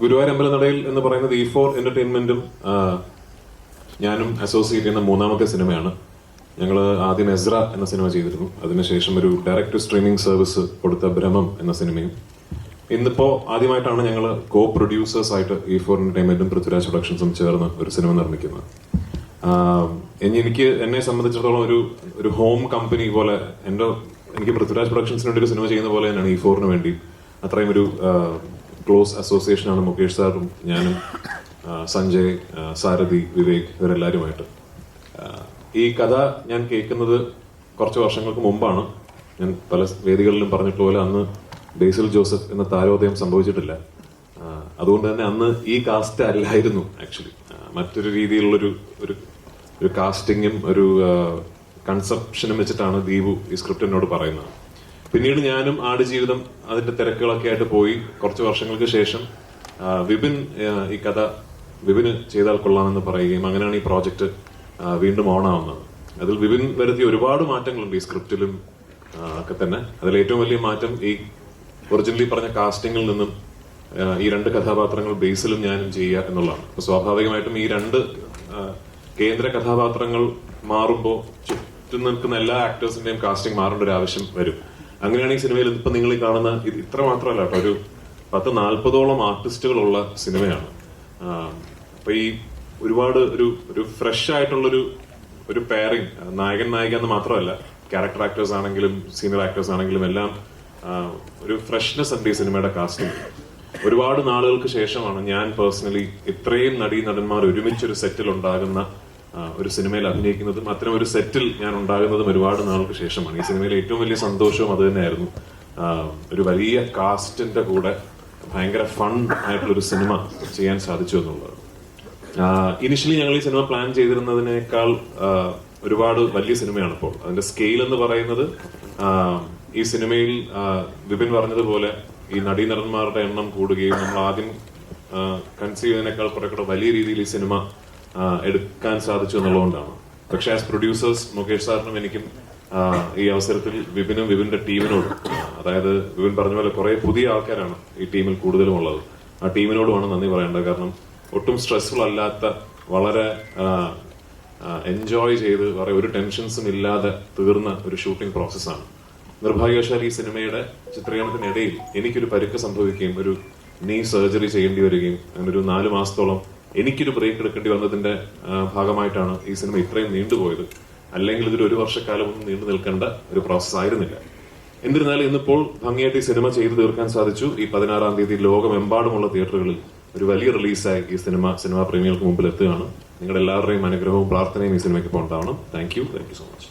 ഗുരുവായൂർ അമ്പലനടയിൽ എന്ന് പറയുന്നത് E four എന്റർടൈൻമെന്റും ഞാനും അസോസിയേറ്റ് ചെയ്യുന്ന മൂന്നാമത്തെ സിനിമയാണ്. ഞങ്ങൾ ആദ്യം എസ്ര എന്ന സിനിമ ചെയ്തിരുന്നു. അതിനുശേഷം ഒരു ഡയറക്ട് സ്ട്രീമിംഗ് സർവീസ് കൊടുത്ത ഭ്രമം എന്ന സിനിമയും. ഇന്നിപ്പോ ആദ്യമായിട്ടാണ് ഞങ്ങൾ കോ പ്രൊഡ്യൂസേഴ്സ് ആയിട്ട് ഇ ഫോർ എന്റർടൈൻമെന്റും പൃഥ്വിരാജ് പ്രൊഡക്ഷൻസും ചേർന്ന് ഒരു സിനിമ നിർമ്മിക്കുന്നത്. ഇനി എനിക്ക് എന്നെ സംബന്ധിച്ചിടത്തോളം ഒരു ഒരു ഹോം കമ്പനി പോലെ എന്റെ എനിക്ക് പൃഥ്വിരാജ് പ്രൊഡക്ഷൻസിന് വേണ്ടി ഒരു സിനിമ ചെയ്യുന്ന പോലെ തന്നെയാണ് ഇ ഫോറിന് വേണ്ടി. അത്രയും ഒരു ക്ലോസ് അസോസിയേഷനാണ് മുകേഷ് സാറും ഞാനും സഞ്ജയ് സാരഥി വിവേക് ഇവരെല്ലാവരുമായിട്ട് ഈ കഥ ഞാൻ കേൾക്കുന്നത് കുറച്ച് വർഷങ്ങൾക്ക് മുമ്പാണ്. ഞാൻ പല വേദികളിലും പറഞ്ഞിട്ടുപോലെ അന്ന് ബേസിൽ ജോസഫ് എന്ന താരോദയം സംഭവിച്ചിട്ടില്ല. അതുകൊണ്ട് തന്നെ അന്ന് ഈ കാസ്റ്റ് അല്ലായിരുന്നു ആക്ച്വലി മറ്റൊരു രീതിയിലുള്ളൊരു ഒരു ഒരു കാസ്റ്റിങ്ങും ഒരു കൺസെപ്ഷനും വെച്ചിട്ടാണ് ദീപു ഈ സ്ക്രിപ്റ്റ് എന്നോട് പറയുന്നത്. പിന്നീട് ഞാനും ആടുജീവിതം അതിന്റെ തിരക്കുകളൊക്കെ ആയിട്ട് പോയി കുറച്ച് വർഷങ്ങൾക്ക് ശേഷം വിപിൻ ഈ കഥ വിപിന് ചെയ്താൽ കൊള്ളാമെന്ന് പറയുകയും അങ്ങനെയാണ് ഈ പ്രോജക്റ്റ് വീണ്ടും ഓണാവുന്നത് അതിൽ വിപിൻ വരുത്തിയ ഒരുപാട് മാറ്റങ്ങളുണ്ട് ഈ സ്ക്രിപ്റ്റിലും ഒക്കെ തന്നെ. അതിൽ ഏറ്റവും വലിയ മാറ്റം ഈ ഒറിജിനലി പറഞ്ഞ കാസ്റ്റിംഗിൽ നിന്നും ഈ രണ്ട് കഥാപാത്രങ്ങൾ ബേസിലും ഞാനും ചെയ്യുക എന്നുള്ളതാണ്. സ്വാഭാവികമായിട്ടും ഈ രണ്ട് കേന്ദ്ര കഥാപാത്രങ്ങൾ മാറുമ്പോൾ ചുറ്റും നിൽക്കുന്ന എല്ലാ ആക്ടേഴ്സിന്റെയും കാസ്റ്റിംഗ് മാറേണ്ട ഒരു ആവശ്യം വരും. അങ്ങനെയാണ് ഈ സിനിമയിൽ ഇപ്പൊ നിങ്ങൾ കാണുന്ന ഇത് ഇത്ര മാത്രമല്ല കേട്ടോ ഒരു പത്ത് നാൽപ്പതോളം ആർട്ടിസ്റ്റുകളുള്ള സിനിമയാണ്. അപ്പൊ ഈ ഒരുപാട് ഒരു ഒരു ഫ്രഷ് ആയിട്ടുള്ളൊരു ഒരു പെയറിംഗ് നായകൻ നായിക എന്ന് മാത്രമല്ല ക്യാരക്ടർ ആക്ടേഴ്സ് ആണെങ്കിലും സീനിയർ ആക്ടേഴ്സ് ആണെങ്കിലും എല്ലാം ഒരു ഫ്രഷ്നെസ് ഉണ്ട് ഈ സിനിമയുടെ കാസ്റ്റിംഗ് ഒരുപാട് നാളുകൾക്ക് ശേഷമാണ് ഞാൻ പേഴ്സണലി ഇത്രയും നടീ നടന്മാർ ഒരുമിച്ച് ഒരു സെറ്റിൽ ഉണ്ടാകുന്ന ഒരു സിനിമയിൽ അഭിനയിക്കുന്നതും അത്തരം ഒരു സെറ്റിൽ ഞാൻ ഉണ്ടാകുന്നതും ഒരുപാട് നാൾക്ക് ശേഷമാണ്. ഈ സിനിമയിലെ ഏറ്റവും വലിയ സന്തോഷവും അത് തന്നെയായിരുന്നു. ഒരു വലിയ കാസ്റ്റിന്റെ കൂടെ ഭയങ്കര ഫൺ ആയിട്ടുള്ള ഒരു സിനിമ ചെയ്യാൻ സാധിച്ചു എന്നുള്ളത് ഇനിഷ്യലി ഞങ്ങൾ ഈ സിനിമ പ്ലാൻ ചെയ്തിരുന്നതിനേക്കാൾ ഒരുപാട് വലിയ സിനിമയാണ് ഇപ്പോൾ. അതിന്റെ സ്കെയിൽ എന്ന് പറയുന്നത് ഈ സിനിമയിൽ വിപിൻ പറഞ്ഞതുപോലെ ഈ നടീനടന്മാരുടെ എണ്ണം കൂടുകയും നമ്മൾ ആദ്യം കൺസീവ് ചെയ്തതിനേക്കാൾ കുറെ കൂടെ വലിയ രീതിയിൽ ഈ സിനിമ എടുക്കാൻ സാധിച്ചു എന്നുള്ളതുകൊണ്ടാണ്. പക്ഷെ ആസ് പ്രൊഡ്യൂസേഴ്സ് മുകേഷ് സാറിനും എനിക്കും ഈ അവസരത്തിൽ വിപിനും വിപിന്റെ ടീമിനോടും അതായത് വിപിൻ പറഞ്ഞ പോലെ കുറെ പുതിയ ആൾക്കാരാണ് ഈ ടീമിൽ കൂടുതലും ഉള്ളത് ആ ടീമിനോടുമാണ് നന്ദി പറയേണ്ടത്. കാരണം ഒട്ടും സ്ട്രെസ്ഫുൾ അല്ലാത്ത വളരെ എൻജോയ് ചെയ്ത് വേറെ ഒരു ടെൻഷൻസും ഇല്ലാതെ തീർന്ന ഒരു ഷൂട്ടിംഗ് പ്രോസസ്സാണ് നിർഭാഗ്യവശാൽ ഈ സിനിമയുടെ ചിത്രീകരണത്തിനിടയിൽ എനിക്കൊരു പരുക്ക് സംഭവിക്കുകയും ഒരു നീ സർജറി ചെയ്യേണ്ടി വരികയും അങ്ങനെ ഒരു നാല് മാസത്തോളം എനിക്കൊരു ബ്രേക്ക് എടുക്കേണ്ടി വന്നതിന്റെ ഭാഗമായിട്ടാണ് ഈ സിനിമ ഇത്രയും നീണ്ടുപോയത്. അല്ലെങ്കിൽ ഇതൊരു ഒരു വർഷക്കാലമൊന്നും നീണ്ടു നിൽക്കേണ്ട ഒരു പ്രോസസ് ആയിരുന്നില്ല. എന്നിരുന്നാലും ഇന്നിപ്പോൾ ഭംഗിയായിട്ട് ഈ സിനിമ ചെയ്തു തീർക്കാൻ സാധിച്ചു. ഈ പതിനാറാം തീയതി ലോകമെമ്പാടുമുള്ള തിയേറ്ററുകളിൽ ഒരു വലിയ റിലീസായി ഈ സിനിമ സിനിമാ പ്രേമികൾക്ക് മുമ്പിൽ എത്തുകയാണ് നിങ്ങളുടെ എല്ലാവരുടെയും അനുഗ്രഹവും പ്രാർത്ഥനയും ഈ സിനിമയ്ക്ക് ഉണ്ടാവണം thank you thank you so much